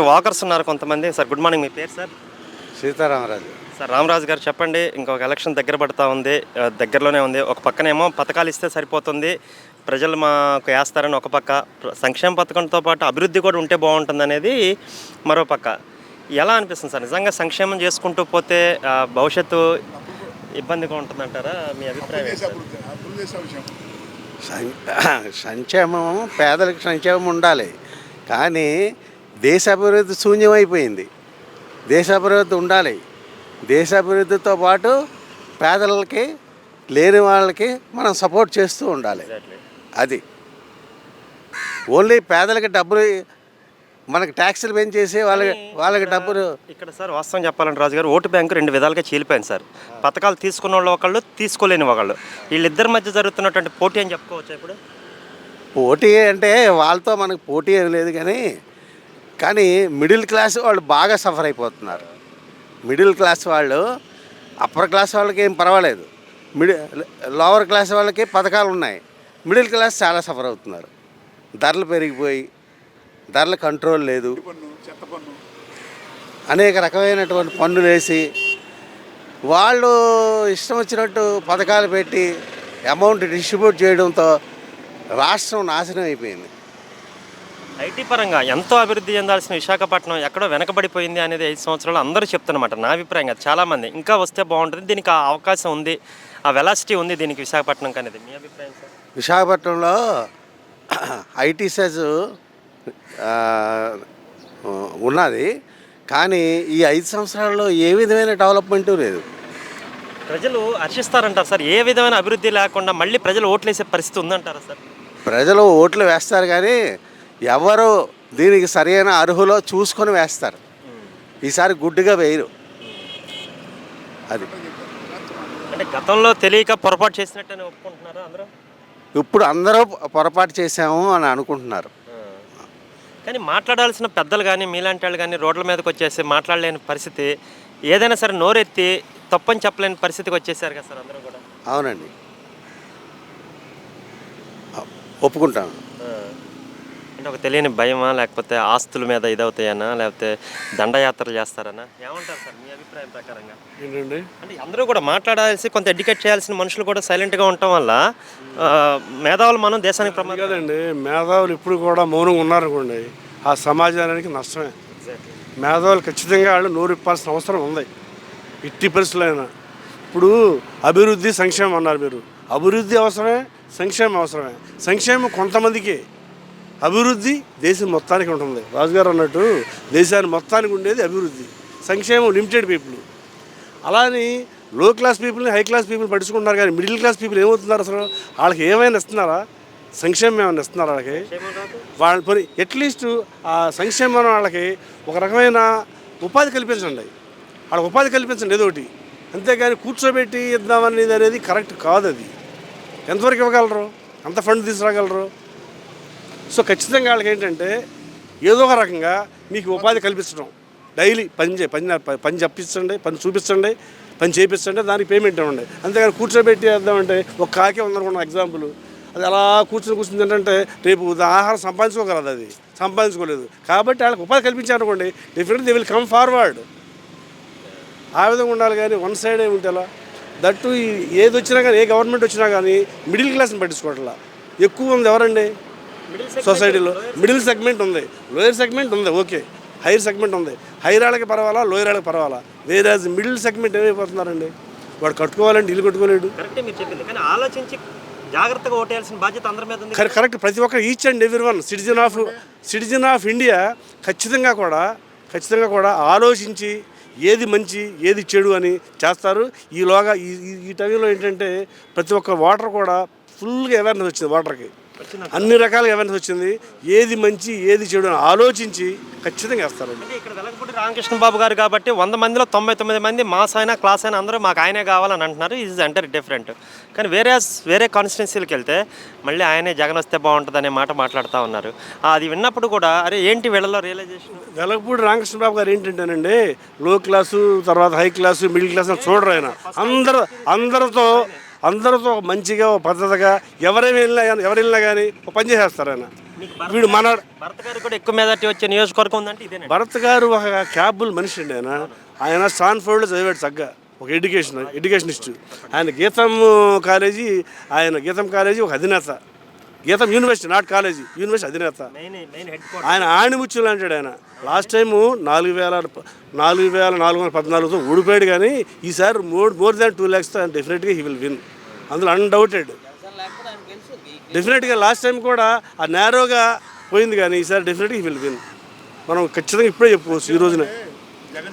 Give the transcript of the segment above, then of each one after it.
Walkers ఉన్నారు కొంతమంది. Sir good morning మీ పేరు సార్? సీతారామరాజు. సార్ రామరాజు గారు చెప్పండి. ఇంకొక ఎలక్షన్ దగ్గర పడతా ఉంది. దగ్గరలోనే ఉంది. ఒక పక్కనేమో పథకాలు ఇస్తే సరిపోతుంది. ప్రజలు మాకు వేస్తారని ఒక పక్క. సంక్షేమ పథకంతో పాటు అభివృద్ధి కూడా ఉంటే బాగుంటుంది అనేది మరో పక్క. ఎలా అనిపిస్తుంది సార్? నిజంగా సంక్షేమం చేసుకుంటూ పోతే భవిష్యత్తు ఇబ్బందిగా ఉంటుందంటారా? మీ అభిప్రాయం సంక్షేమం పేదలకు సంక్షేమం ఉండాలి. కానీ దేశ అభివృద్ధి శూన్యమైపోయింది. దేశ అభివృద్ధి ఉండాలి. దేశ అభివృద్ధితో పాటు పేదలకి లేని వాళ్ళకి మనం సపోర్ట్ చేస్తూ ఉండాలి. అది. ఓన్లీ పేదలకి డబ్బులు మనకి ట్యాక్సులు పెంచేసి వాళ్ళకి వాళ్ళకి డబ్బులు ఇక్కడ సార్ వాస్తవం చెప్పాలంటే రాజు గారు ఓటు బ్యాంకు రెండు విధాలుగా చీలిపోయింది సార్. పథకాలు తీసుకున్న వాళ్ళు ఒకళ్ళు తీసుకోలేని ఒకళ్ళు. వీళ్ళిద్దరి మధ్య జరుగుతున్నటువంటి పోటీ అని చెప్పుకోవచ్చు ఇప్పుడు? పోటీ అంటే వాళ్ళతో మనకు పోటీ ఏం లేదు కానీ కానీ మిడిల్ క్లాస్ వాళ్ళు బాగా సఫర్ అయిపోతున్నారు. మిడిల్ క్లాస్ వాళ్ళు అప్పర్ క్లాస్ వాళ్ళకి ఏం పర్వాలేదు. మిడి లోవర్ క్లాస్ వాళ్ళకి పథకాలు ఉన్నాయి. మిడిల్ క్లాస్ చాలా సఫర్ అవుతున్నారు. ధరలు పెరిగిపోయి ధరల కంట్రోల్ లేదు. అనేక రకమైనటువంటి పన్నులు వేసి వాళ్ళు ఇష్టం వచ్చినట్టు పథకాలు పెట్టి అమౌంట్ డిస్ట్రిబ్యూట్ చేయడంతో రాష్ట్రం నాశనం అయిపోయింది. ఐటీ పరంగా ఎంతో అభివృద్ధి చెందాల్సిన విశాఖపట్నం ఎక్కడో వెనకబడిపోయింది అనేది ఐదు సంవత్సరాలు అందరూ చెప్తున్నమాట. నా అభిప్రాయం కాదు. చాలామంది ఇంకా వస్తే బాగుంటుంది. దీనికి ఆ అవకాశం ఉంది. ఆ వెలాసిటీ ఉంది దీనికి విశాఖపట్నం అనేది మీ అభిప్రాయం సార్? విశాఖపట్నంలో ఐటీ సెజ్ ఉన్నది. కానీ ఈ ఐదు సంవత్సరాల్లో ఏ విధమైన డెవలప్మెంటు లేదు. ప్రజలు హర్షిస్తారంటారు సార్. ఏ విధమైన అభివృద్ధి లేకుండా మళ్ళీ ప్రజలు ఓట్లేసే పరిస్థితి ఉందంటారా సార్? ప్రజలు ఓట్లు వేస్తారు కానీ ఎవరు దీనికి సరైన అర్హులో చూసుకొని వేస్తారు. ఈసారి గుడ్డిగా వేయరు. అది. అంటే గతంలో తెలియక పొరపాటు చేసినట్టని ఒప్పుకుంటున్నారా అందరూ? ఇప్పుడు అందరూ పొరపాటు చేశాము అని అనుకుంటున్నారు. కానీ మాట్లాడాల్సిన పెద్దలు కానీ మీలాంటి వాళ్ళు కానీ రోడ్ల మీదకి వచ్చేసి మాట్లాడలేని పరిస్థితి ఏదైనా సరే నోరెత్తి తప్పని చెప్పలేని పరిస్థితికి వచ్చేసారు కదా సార్ అందరూ కూడా? అవునండి. ఒప్పుకుంటాను. అంటే ఒక తెలియని భయమా లేకపోతే ఆస్తుల మీద ఇదవుతాయనా లేకపోతే దండయాత్రలు చేస్తారనా? ఏమంటారు సార్ మీ అభిప్రాయం ప్రకారంగా? ఏంటండి? అంటే అందరూ కూడా మాట్లాడాల్సి కొంత ఎడ్యుకేట్ చేయాల్సిన మనుషులు కూడా సైలెంట్గా ఉండటం వల్ల మేధావులు మనం దేశానికి ప్రమాదం. కదండి మేధావులు ఇప్పుడు కూడా మౌనంగా ఉన్నారనుకోండి ఆ సమాజానికి నష్టమే. మేధావులు ఖచ్చితంగా వాళ్ళు నోరు ఇప్పాల్సిన అవసరం ఉంది. ఇట్టి పరిస్థితులైనా. ఇప్పుడు అభివృద్ధి సంక్షేమం అన్నారు మీరు. అభివృద్ధి అవసరమే సంక్షేమం అవసరమే. సంక్షేమం కొంతమందికి అభివృద్ధి దేశం మొత్తానికి ఉంటుంది. రాజుగారు అన్నట్టు దేశాన్ని మొత్తానికి ఉండేది అభివృద్ధి. సంక్షేమం లిమిటెడ్ పీపుల్ అలానే లో క్లాస్ పీపుల్ని హై క్లాస్ పీపుల్ పట్టించుకుంటున్నారు కానీ మిడిల్ క్లాస్ పీపుల్ ఏమవుతున్నారు అసలు? వాళ్ళకి ఏమైనా ఇస్తున్నారా? సంక్షేమం ఏమైనా ఇస్తున్నారా వాళ్ళకి? వాళ్ళ పని అట్లీస్ట్ ఆ సంక్షేమం వాళ్ళకి ఒక రకమైన ఉపాధి కల్పించండి. వాళ్ళకి ఉపాధి కల్పించండి ఏదో ఒకటి. అంతేగాని కూర్చోబెట్టి ఇద్దామనేది అనేది కరెక్ట్ కాదు అది. ఎంతవరకు ఇవ్వగలరు? అంత ఫండ్ తీసుకురాగలరు? సో ఖచ్చితంగా వాళ్ళకి ఏంటంటే ఏదో ఒక రకంగా మీకు ఉపాధి కల్పించడం డైలీ పని చే పని పని చెప్పించండి పని చూపించండి పని చేయించండి దానికి పేమెంట్ ఇవ్వండి. అంతేగాని కూర్చోబెట్టి వేద్దామంటే ఒక కాకే ఉందనుకున్న ఎగ్జాంపుల్ అది అలా కూర్చొని కూర్చుంది ఏంటంటే రేపు ఆహారం సంపాదించుకోగలదు అది. సంపాదించుకోలేదు. కాబట్టి వాళ్ళకి ఉపాధి కల్పించారనుకోండి definitely they will come forward ఆ విధంగా ఉండాలి కానీ వన్ సైడ్ ఉంటే ఎలా? దట్టు ఈ- ఏది వచ్చినా కానీ ఏ గవర్నమెంట్ వచ్చినా కానీ మిడిల్ క్లాస్ని పట్టించుకోవట్లా. ఎక్కువ ఉంది ఎవరండి? సొసైటీలో మిడిల్ సెగ్మెంట్ ఉంది. లోయర్ సెగ్మెంట్ ఉంది ఓకే హైయర్ సెగ్మెంట్ ఉంది. హైయర్ వాళ్ళకి పర్వాలా లోయర్ వాళ్ళకి పర్వాలా? వేరే మిడిల్ సెగ్మెంట్ ఏమైపోతున్నారండి? వాడు కట్టుకోవాలంటే ఇల్లు కట్టుకోలేడు. ఆలోచించి జాగ్రత్తగా ఓటేయాల్సిన బాధ్యత అందరి మీద ఉంది కరెక్ట్ కరెక్ట్ ప్రతి ఒక్క each and every one citizen of citizen of India ఖచ్చితంగా కూడా ఖచ్చితంగా కూడా ఆలోచించి ఏది మంచి ఏది చెడు అని చేస్తారు. ఈలోగా ఈ ఈ- ఈ టైంలో ఏంటంటే ప్రతి ఒక్క వాటర్ కూడా ఫుల్గా అవేర్నెస్ వచ్చింది వాటర్కి అన్ని రకాల అవేర్నెస్ వచ్చింది. ఏది మంచి ఏది చెడు అని ఆలోచించి ఖచ్చితంగా వేస్తారండి అంటే ఇక్కడ వెలగపూడి రామకృష్ణ బాబు గారు కాబట్టి వంద మందిలో తొంభై తొమ్మిది మంది మాస్ అయినా క్లాస్ అయినా అందరూ మాకు ఆయనే కావాలని అంటున్నారు. ఈజ్ ఎంటర్ డిఫరెంట్ కానీ వేరే వేరే కాన్స్టిట్యున్సీలకు వెళ్తే మళ్ళీ ఆయనే జగన్ వస్తే బాగుంటుంది అనే మాట మాట్లాడుతూ ఉన్నారు. అది విన్నప్పుడు కూడా అరే ఏంటి వీళ్ళలో రియలైజేషన్ వెలగపూడి రామకృష్ణబాబు గారు ఏంటంటేనండి లో క్లాసు తర్వాత హై క్లాసు మిడిల్ క్లాస్ చూడరు ఆయన. అందరూ అందరితో అందరితో మంచిగా పద్ధతిగా ఎవరేమి వెళ్ళినా కానీ ఎవరు వెళ్ళినా కానీ ఒక పని చేసేస్తారు ఆయన. వీడు మన భరత్ గారు కూడా ఎక్కువ మెజార్టీ వచ్చే నియోజకవర్గం ఉందంటే ఇదేనండి. భరత్ గారు ఒక క్యాబుల్ మనిషి అండి ఆయన. ఆయన స్టాన్ఫోర్డ్లో చదివాడు చక్కగా. ఒక ఎడ్యుకేషన్ ఎడ్యుకేషనిస్ట్. ఆయన గీతం కాలేజీ ఆయన గీతం కాలేజీ ఒక అధినేత. గీతం యూనివర్సిటీ నాట్ కాలేజీ యూనివర్సిటీ అధినేత. ఆయన ఆణిముత్యులు అంటాడు ఆయన. లాస్ట్ టైము నాలుగు వేల నాలుగు వేల నాలుగు వందల పద్నాలుగుతో ఓడిపోయాడు కానీ ఈసారి మోర్ మోర్ దాన్ టూ ల్యాక్స్తో ఆయన డెఫినెట్గా హీ విల్ విన్ అందులో అన్డౌటెడ్ డెఫినెట్గా లాస్ట్ టైం కూడా ఆ నేరోగా పోయింది కానీ ఈసారి డెఫినెట్గా హీ విల్ విన్ మనం ఖచ్చితంగా ఇప్పుడే చెప్పుకోవచ్చు ఈ రోజున.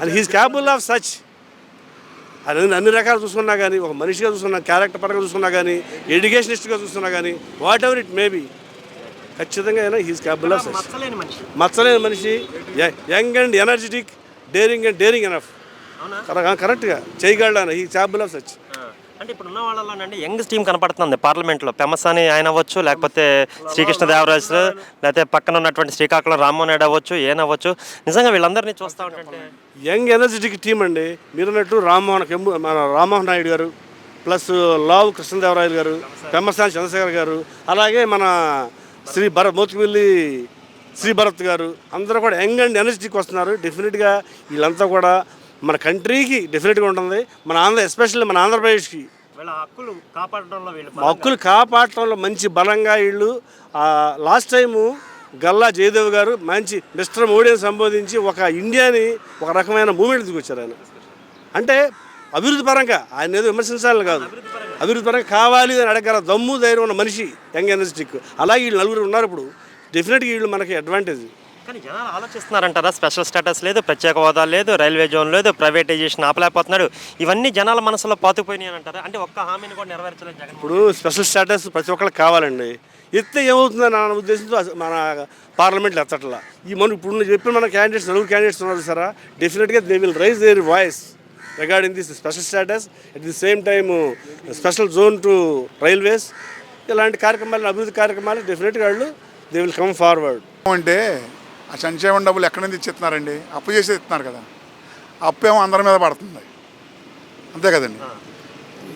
And he's capable of such అన్ని అన్ని రకాలు చూసుకున్నా కానీ ఒక మనిషిగా చూసుకున్నా క్యారెక్టర్ పరంగా చూసుకున్నా కానీ ఎడ్యుకేషనిస్ట్గా చూసుకున్నా కానీ వాట్ ఎవర్ ఇట్ మేబీ ఖచ్చితంగా అయినా హీస్ క్యాపబుల్ ఆఫ్ మచ్చలేని మనిషి. Young and energetic daring and daring enough కరెక్ట్గా చేయగలడు? ఈ క్యాపబుల్ ఆఫ్ సచ్ అంటే ఇప్పుడు ఉన్న వాళ్ళలోనండి యంగ్ టీం కనపడుతుంది పార్లమెంట్లో. అని ఆయన అవ్వచ్చు లేకపోతే శ్రీకృష్ణదేవరాజు లేకపోతే పక్కన ఉన్నటువంటి శ్రీకాకుళం రామ్మోహన్ నాయుడు అవ్వచ్చు ఏన్ అవ్వచ్చు. నిజంగా వీళ్ళందరినీ చూస్తూ ఉంటే యంగ్ ఎనర్జెటిక్ టీం అండి. మీరన్నట్టు రామ్మోహన్ మన రామ్మోహన్ నాయుడు గారు ప్లస్ లావు కృష్ణదేవరాయలు గారు పెమ్మసాని చంద్రశేఖర్ గారు అలాగే మన శ్రీ భరత్ మోతిమిల్లి శ్రీ భరత్ గారు అందరూ కూడా యంగ్ అండ్ ఎనర్జెటిక్ వస్తున్నారు. డెఫినెట్గా వీళ్ళంతా కూడా మన కంట్రీకి డెఫినెట్గా ఉంటుంది. మన ఆంధ్ర ఎస్పెషల్లీ మన ఆంధ్రప్రదేశ్కి. హక్కులు కాపాడడంలో వీళ్ళు హక్కులు కాపాడటంలో మంచి బలంగా వీళ్ళు లాస్ట్ టైము గల్లా జయదేవ్ గారు మంచి మిస్టర్ మోడీని సంబోధించి ఒక ఇండియాని ఒక రకమైన మూమెంట్ తీసుకొచ్చారు ఆయన. అంటే అభివృద్ధి పరంగా ఆయన ఏదో విమర్శించాలని కాదు. అభివృద్ధి పరంగా కావాలి అని అడగల దమ్ము ధైర్యం ఉన్న మనిషి యంగ్ ఎనర్జెటిక్. అలాగే వీళ్ళు నలుగురు ఉన్నారు ఇప్పుడు. డెఫినెట్గా వీళ్ళు మనకి అడ్వాంటేజ్ కానీ జనాలు ఆలోచిస్తున్నారంటారా? స్పెషల్ స్టేటస్ లేదు ప్రత్యేక హోదా లేదు రైల్వే జోన్ లేదు ప్రైవేటైజేషన్ ఆపలేకపోతున్నాడు. ఇవన్నీ జనాల మనసులో పాతుకుపోయినాయి అంటారా? అంటే ఒక్క హామీని కూడా నెరవేర్చలేదు జగన్ ఇప్పుడు స్పెషల్ స్టేటస్ ప్రతి ఒక్కరికి కావాలండి. ఎత్తే ఏమవుతుందని నా ఉద్దేశంతో మన పార్లమెంట్లో ఎత్తట్లా. ఈ మన ఇప్పుడు చెప్పిన మన క్యాండిడేట్స్ నలుగురు క్యాండిడేట్స్ ఉన్నారు సారా డెఫినెట్గా they will rise their voice regarding this special status at the same time special zone to railways ఇలాంటి కార్యక్రమాలు అభివృద్ధి కార్యక్రమాలు డెఫినెట్గా వాళ్ళు దే విల్ కమ్ ఫార్వర్డ్ అంటే ఆ సంక్షేమ డబ్బులు ఎక్కడి నుంచి ఇచ్చిస్తున్నారండి? అప్పు చేసి ఇస్తున్నారు కదా. అప్పు ఏమో అందరి మీద పడుతుంది. అంతే కదండి.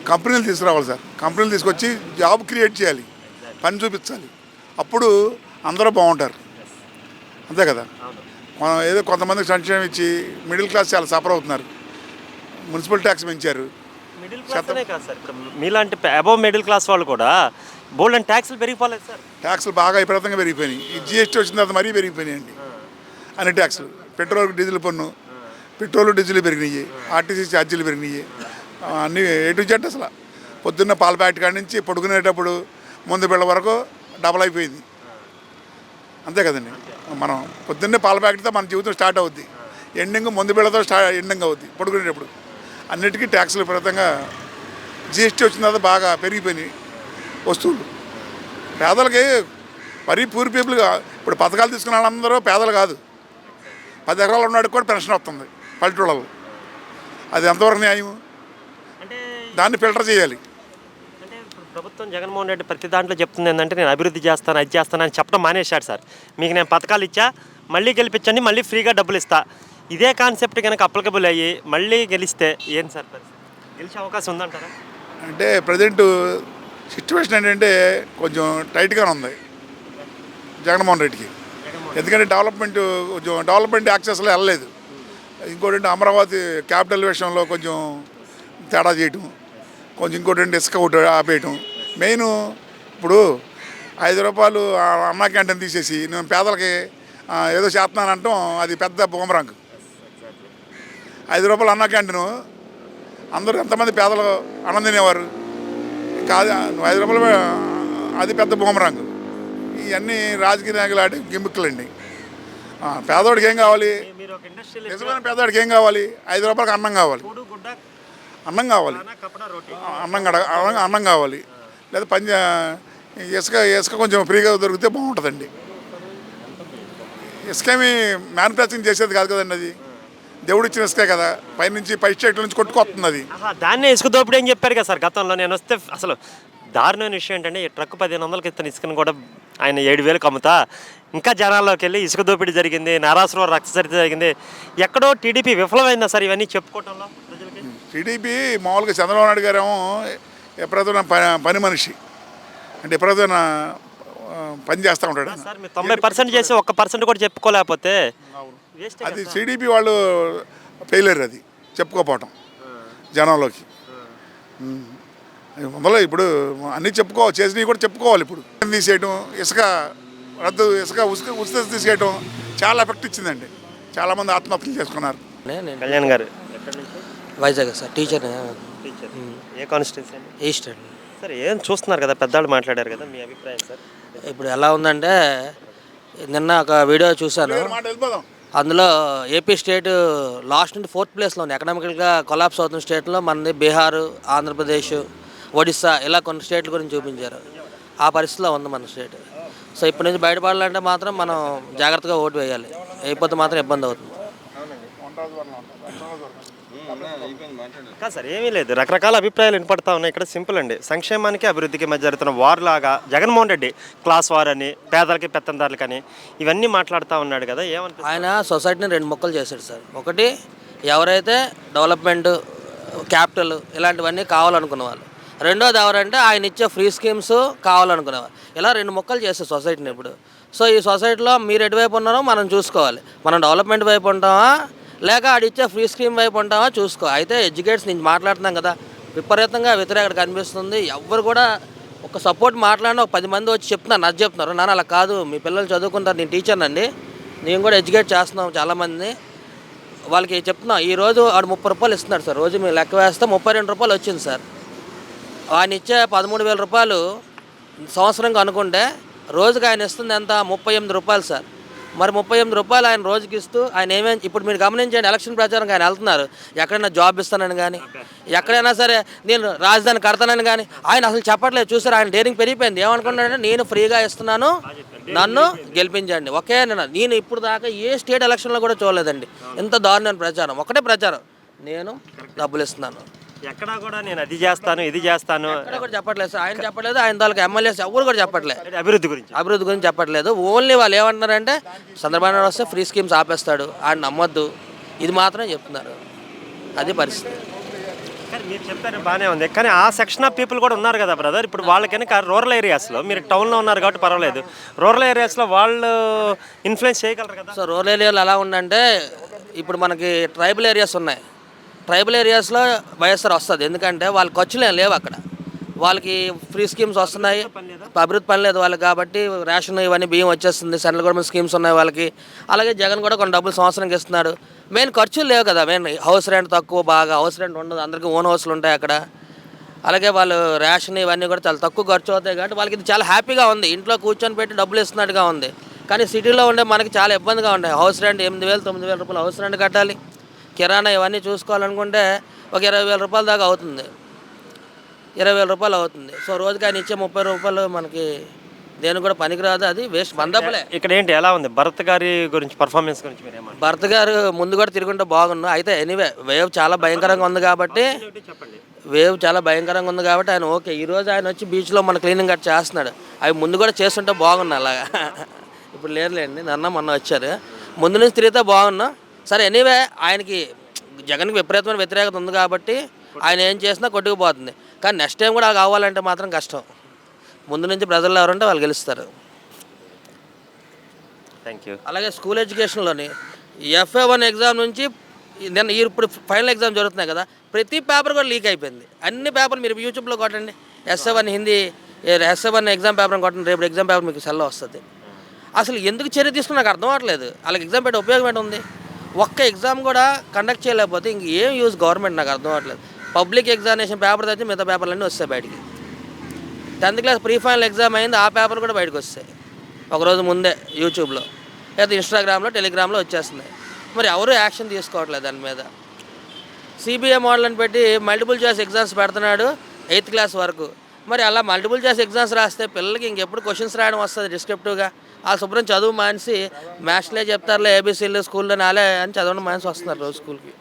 కంపెనీలు తీసుకురావాలి సార్. కంపెనీలు తీసుకొచ్చి జాబ్ క్రియేట్ చేయాలి. పని చూపించాలి. అప్పుడు అందరూ బాగుంటారు. అంతే కదా. మనం ఏదో కొంతమందికి సంక్షేమం ఇచ్చి మిడిల్ క్లాస్ చాలా సఫర్ అవుతున్నారు. మున్సిపల్ ట్యాక్స్ పెంచారు. మీలాంటి అబవ్ మిడిల్ క్లాస్ వాళ్ళు కూడా బోల్డ్ అండ్ ట్యాక్స్లు పెరిగిపోలేదు సార్. ట్యాక్సులు బాగా విపరీతంగా పెరిగిపోయినాయి. ఈ జిఎస్టీ వచ్చిన తర్వాత మరీ పెరిగిపోయినాయండి. అన్ని ట్యాక్సులు పెట్రోల్ డీజిల్ పన్ను. పెట్రోల్ డీజిల్ పెరిగినాయి. ఆర్టీసీ ఛార్జీలు పెరిగినాయి. అన్నీ ఏ టు జెడ్ అసలు. పొద్దున్న పాల ప్యాకెట్ కాడి నుంచి పడుకునేటప్పుడు ముందు బిళ్ళ వరకు డబల్ అయిపోయింది. అంతే కదండి. మనం పొద్దున్నే పాల ప్యాకెట్తో మన జీవితం స్టార్ట్ అవుద్ది. ఎండింగ్ ముందు బిళ్ళతో స్టా ఎండింగ్ అవుద్ది పడుకునేటప్పుడు. అన్నిటికీ ట్యాక్సులు విపరీతంగా జిఎస్టీ వచ్చిన తర్వాత బాగా పెరిగిపోయినాయి వస్తువులు. పేదలకి మరీ పూర్ పీపుల్గా ఇప్పుడు పథకాలు తీసుకున్న వాళ్ళందరూ పేదలు కాదు. పది ఎకరాలు ఉన్నవాడికి కూడా పెన్షన్ వస్తుంది పల్లెటూళ్ళలో. అది ఎంతవరకు న్యాయం అంటే దాన్ని ఫిల్టర్ చేయాలి. ప్రభుత్వం జగన్మోహన్ రెడ్డి ప్రతి దాంట్లో చెప్తుంది ఏంటంటే నేను అభివృద్ధి చేస్తాను అది చేస్తాను అని చెప్పడం మానేశాడు సార్. మీకు నేను పథకాలు ఇచ్చా మళ్ళీ గెలిపించండి మళ్ళీ ఫ్రీగా డబ్బులు ఇస్తా. ఇదే కాన్సెప్ట్ కనుక అప్లికబుల్ అయ్యి మళ్ళీ గెలిస్తే ఏం సార్ గెలిచే అవకాశం ఉందంటారా? అంటే ప్రజెంట్ సిచ్యువేషన్ ఏంటంటే కొంచెం టైట్గానే ఉంది జగన్మోహన్ రెడ్డికి. ఎందుకంటే డెవలప్మెంట్ కొంచెం డెవలప్మెంట్ యాక్సెస్లో వెళ్ళలేదు. ఇంకోటి అమరావతి క్యాపిటల్ విషయంలో కొంచెం తేడా చేయటం కొంచెం ఇంకోటి డిస్క్ ఇసుక ఒకటి ఆపేయటం. మెయిన్ ఇప్పుడు ఐదు రూపాయలు ఆ అన్నా క్యాంటీన్ తీసేసి నేను పేదలకి ఏదో చేస్తున్నానంటాం అది పెద్ద బూమరాంగ్. ఐదు రూపాయలు అన్నా క్యాంటీన్ అందరూ ఎంతమంది పేదలు అన్నం తినేవారు? కాదు ఐదు రూపాయలు అది పెద్ద బూమరాంగ్. ఇవన్నీ రాజకీయ నాయకులు ఆడే గిమ్మిక్కులండి ఆ, పేదవాడికి ఏం కావాలి? నిజమైన పేదవాడికి ఏం కావాలి? ఐదు రూపాయలకి అన్నం కావాలి. అన్నం కావాలి. అన్నం కడ అన్నం- కావాలి. లేదా పంజ ఇసుక ఇసుక కొంచెం ఫ్రీగా దొరికితే బాగుంటుందండి. ఇసుక ఏమి మ్యానుఫ్యాక్చరింగ్ చేసేది కాదు కదండి అది. దేవుడు ఇచ్చిన ఇసుకే కదా. పైనుంచి పై స్టేట్ల నుంచి కొట్టుకొస్తుంది అది. దాన్నే ఇసుక దోపిడీ అని చెప్పారు కదా సార్. గతంలో నేను వస్తే అసలు దారుణమైన విషయం ఏంటంటే ఈ ట్రక్ పదిహేను వందలకి ఇస్తున్న ఇసుకను కూడా ఆయన ఏడు వేలకు అమ్ముతా ఇంకా జనాల్లోకి వెళ్ళి ఇసుక దోపిడీ జరిగింది నారాసురం రక్త చరిత్ర జరిగింది. ఎక్కడో టీడీపీ విఫలమైందా సార్ ఇవన్నీ చెప్పుకోవటంలో టీడీపీ మామూలుగా చంద్రబాబు నాయుడు గారేమో ఎప్పుడైతే పని పని మనిషి. అంటే ఎప్పుడైతే పని చేస్తూ ఉంటాడు. సార్ మీరు తొంభై పర్సెంట్ చేసి ఒక్క పర్సెంట్ కూడా చెప్పుకోలేకపోతే అది సిడిపి వాళ్ళు ఫెయిలర్ అది చెప్పుకోపోవటం జనంలోకి. అందులో ఇప్పుడు అన్నీ చెప్పుకోవాలి చేసినవి కూడా చెప్పుకోవాలి ఇప్పుడు. తీసేయటం ఇసుక రద్దు ఇసుక ఉసుక ఉచిత తీసేయటం చాలా ఎఫెక్ట్ ఇచ్చిందండి. చాలామంది ఆత్మహత్యలు చేసుకున్నారు. నేను కళ్యాణ్ గారు. ఎక్కడి నుంచి? Vizag sir teacher. టీచర్. ఏ కాన్స్టిట్యూన్సీ ఈస్ట్ అండి సార్ ఏం చూస్తున్నారు కదా పెద్దవాళ్ళు మాట్లాడారు కదా మీ అభిప్రాయం సార్? ఇప్పుడు ఎలా ఉందంటే నిన్న ఒక వీడియో చూశాను. అందులో ఏపీ స్టేట్ లాస్ట్ నుండి ఫోర్త్ ప్లేస్లో ఉంది. ఎకనామికల్గా కొలాప్స్ అవుతున్న స్టేట్లో మనది బీహార్ ఆంధ్రప్రదేశ్ ఒడిస్సా ఇలా కొన్ని స్టేట్ల గురించి చూపించారు. ఆ పరిస్థితిలో ఉంది మన స్టేట్. సో ఇప్పటి నుంచి బయటపడాలంటే మాత్రం మనం జాగ్రత్తగా ఓటు వేయాలి. అయిపోతే మాత్రం ఇబ్బంది అవుతుంది. కాదు సార్ ఏమీ లేదు. రకరకాల అభిప్రాయాలు వినపడతా ఉన్నాయి. ఇక్కడ సింపుల్ అండి. సంక్షేమానికి అభివృద్ధికి మధ్య జరుగుతున్న వార్ లాగా జగన్మోహన్ రెడ్డి క్లాస్ వార్ అని పేదలకి పెత్తందారులకని ఇవన్నీ మాట్లాడుతూ ఉన్నాడు కదా. ఏమనిపిస్తుంది? ఆయన సొసైటీని రెండు మొక్కలు చేశాడు సార్. ఒకటి ఎవరైతే డెవలప్మెంట్ క్యాపిటల్ ఇలాంటివన్నీ కావాలనుకున్న వాళ్ళు రెండోది ఎవరంటే ఆయన ఇచ్చే ఫ్రీ స్కీమ్స్ కావాలనుకునేవారు. ఇలా రెండు మొక్కలు చేస్తారు సొసైటీని ఇప్పుడు. సో ఈ సొసైటీలో మీరు ఎటువైపు ఉన్నారో మనం చూసుకోవాలి. మనం డెవలప్మెంట్ వైపు ఉంటామా? లేక ఆడిచ్చే ఫ్రీ స్కీమ్ వైపు ఉంటామా? చూసుకో అయితే ఎడ్యుకేట్స్ నుంచి మాట్లాడుతున్నాం కదా. విపరీతంగా వ్యతిరేకత కనిపిస్తుంది. ఎవ్వరు కూడా ఒక సపోర్ట్ మాట్లాడిన ఒక పది మంది వచ్చి చెప్తున్నారు. నచ్చ చెప్తున్నారు. నాన్న అలా కాదు. మీ పిల్లలు చదువుకుంటారు. నేను టీచర్నండి. నేను కూడా ఎడ్యుకేట్ చేస్తున్నాం చాలామందిని. వాళ్ళకి చెప్తున్నాం. ఈ రోజు ఆడు ముప్పై రూపాయలు ఇస్తున్నాడు సార్. రోజు మీ లెక్క వేస్తే ముప్పై రెండు రూపాయలు వచ్చింది సార్. ఆయన ఇచ్చే పదమూడు వేల రూపాయలు సంవత్సరంగా అనుకుంటే రోజుకి ఆయన ఇస్తుంది ఎంత? ముప్పై ఎనిమిది రూపాయలు సార్. మరి ముప్పై ఎనిమిది రూపాయలు ఆయన రోజుకి ఇస్తూ ఆయన ఏమేమి ఇప్పుడు మీరు గమనించండి ఎలక్షన్ ప్రచారం ఆయన వెళ్తున్నారు. ఎక్కడైనా జాబ్ ఇస్తానని కానీ ఎక్కడైనా సరే నేను రాజధాని కడతానని కానీ ఆయన అసలు చెప్పట్లేదు. చూసారు ఆయన డేరింగ్ పెరిగిపోయింది. ఏమనుకున్నాడంటే నేను ఫ్రీగా ఇస్తున్నాను నన్ను గెలిపించండి. ఒకే నేను నేను ఇప్పుడు దాకా ఏ స్టేట్ ఎలక్షన్లో కూడా చూడలేదండి. ఇంత దారుణమైన ప్రచారం. ఒకటే ప్రచారం. నేను డబ్బులు ఇస్తున్నాను. ఎక్కడా కూడా నేను అది చేస్తాను ఇది చేస్తాను. ఎక్కడ కూడా చెప్పట్లేదు సార్. ఆయన చెప్పట్లేదు ఆయన తాలూకు ఎమ్మెల్యేస్ ఎవరు కూడా చెప్పట్లేదు అభివృద్ధి గురించి. అభివృద్ధి గురించి చెప్పట్లేదు. ఓన్లీ వాళ్ళు ఏమంటున్నారంటే చంద్రబాబు నాయుడు వస్తే ఫ్రీ స్కీమ్స్ ఆపేస్తాడు ఆయన నమ్మొద్దు. ఇది మాత్రమే చెప్తున్నారు. అది పరిస్థితి. కానీ మీరు చెప్పారు బాగానే ఉంది. కానీ ఆ సెక్షన్ ఆఫ్ పీపుల్ కూడా ఉన్నారు కదా బ్రదర్. ఇప్పుడు వాళ్ళకని రూరల్ ఏరియాస్లో మీరు టౌన్లో ఉన్నారు కాబట్టి పర్వాలేదు. రూరల్ ఏరియాస్లో వాళ్ళు ఇన్ఫ్లుయెన్స్ చేయగలరు కదా? సో రూరల్ ఏరియాలో ఎలా ఉందంటే ఇప్పుడు మనకి ట్రైబల్ ఏరియాస్ ఉన్నాయి. ట్రైబల్ ఏరియాస్లో వైఎస్ఆర్ వస్తుంది. ఎందుకంటే వాళ్ళ ఖర్చులు ఏం లేవు అక్కడ. వాళ్ళకి ఫ్రీ స్కీమ్స్ వస్తున్నాయి. అభివృద్ధి పని లేదు వాళ్ళకి కాబట్టి రేషన్ ఇవన్నీ బియ్యం వచ్చేస్తుంది. సెంట్రల్ గవర్నమెంట్ స్కీమ్స్ ఉన్నాయి వాళ్ళకి. అలాగే జగన్ కూడా కొన్ని డబ్బులు సంవత్సరానికి ఇస్తున్నాడు. మెయిన్ ఖర్చులు లేవు కదా. మెయిన్ హౌస్ రెంట్ తక్కువ బాగా. హౌస్ రెంట్ ఉండదు. అందరికీ ఓన్ హౌస్లు ఉంటాయి అక్కడ. అలాగే వాళ్ళు రేషన్ ఇవన్నీ కూడా చాలా తక్కువ ఖర్చు అవుతాయి కాబట్టి వాళ్ళకి ఇది చాలా హ్యాపీగా ఉంది. ఇంట్లో కూర్చొని పెట్టి డబ్బులు ఇస్తున్నట్టుగా ఉంది. కానీ సిటీలో ఉండే మనకి చాలా ఇబ్బందిగా ఉండే. హౌస్ రెంట్ ఎనిమిది వేలు తొమ్మిది వేల రూపాయలు హౌస్ రెంట్ కట్టాలి. కిరాణా ఇవన్నీ చూసుకోవాలనుకుంటే ఒక ఇరవై వేల రూపాయల దాకా అవుతుంది. ఇరవై వేల రూపాయలు అవుతుంది. సో రోజుకి ఆయన ఇచ్చే ముప్పై రూపాయలు మనకి దేనికి కూడా పనికిరాదు. అది వేస్ట్. వందపలే ఇక్కడ ఏంటి ఎలా ఉంది? భరత్ గారి గురించి పర్ఫార్మెన్స్ గురించి మీరు ఏమంటారు? భర్త గారు ముందు కూడా తిరుగుంటే బాగున్నా అయితే ఎనీవే వేవ్ చాలా భయంకరంగా ఉంది కాబట్టి చెప్పండి. వేవ్ చాలా భయంకరంగా ఉంది కాబట్టి ఆయన ఓకే ఈ రోజు ఆయన వచ్చి బీచ్లో మన క్లీనింగ్ కట్ చేస్తున్నాడు. అవి ముందు కూడా చేస్తుంటే బాగున్నా అలాగా. ఇప్పుడు లేరులేండి నన్న మొన్న వచ్చారు. ముందు నుంచి తిరిగితే బాగున్నా. సరే ఎనీవే ఆయనకి జగన్కి విపరీతమైన వ్యతిరేకత ఉంది కాబట్టి ఆయన ఏం చేసినా కొట్టుకుపోతుంది. కానీ నెక్స్ట్ టైం కూడా కావాలంటే మాత్రం కష్టం. ముందు నుంచి ప్రజలు ఎవరంటే వాళ్ళు గెలుస్తారు. థ్యాంక్ యూ అలాగే స్కూల్ ఎడ్యుకేషన్లోని ఎఫ్ఏ వన్ ఎగ్జామ్ నుంచి నేను ఈ ఇప్పుడు ఫైనల్ ఎగ్జామ్ జరుగుతున్నాయి కదా ప్రతి పేపర్ కూడా లీక్ అయిపోయింది. అన్ని పేపర్లు మీరు యూట్యూబ్లో కొట్టండి. SA one Hindi SA one exam paper కొట్టండి రేపు ఎగ్జామ్ పేపర్ మీకు సెల్లో వస్తుంది. అసలు ఎందుకు చర్య తీసుకుని నాకు అర్థం అవ్వట్లేదు. వాళ్ళకి ఎగ్జామ్ పెట్టే ఉపయోగం ఏంటి ఉంది? ఒక్క ఎగ్జామ్ కూడా కండక్ట్ చేయలేకపోతే ఇంక ఏం యూజ్ గవర్నమెంట్ నాకు అర్థం అవ్వట్లేదు. పబ్లిక్ ఎగ్జామినేషన్ పేపర్ అయితే మిగతా పేపర్లన్నీ వస్తాయి బయటికి. Tenth class pre final exam అయింది ఆ పేపర్ కూడా బయటకు వస్తాయి. ఒకరోజు ముందే యూట్యూబ్లో లేదా ఇన్స్టాగ్రామ్లో టెలిగ్రామ్లో వచ్చేస్తున్నాయి. మరి ఎవరు యాక్షన్ తీసుకోవట్లేదు దాని మీద? సిబిఐ మోడల్ అని పెట్టి మల్టిపుల్ చాయిస్ ఎగ్జామ్స్ పెడుతున్నాడు ఎయిత్ క్లాస్ వరకు. మరి అలా మల్టిపుల్ చాయిస్ ఎగ్జామ్స్ రాస్తే పిల్లలకి ఇంకెప్పుడు క్వశ్చన్స్ రాయడం వస్తుంది డిస్క్రిప్టివ్గా ఆ శుభ్రం చదువు మానేసి మ్యాథ్స్లే చెప్తారులే ఏబీసీలు స్కూల్లో నాలే అని చదవడం మానేసి వస్తున్నారు రోజు స్కూల్కి.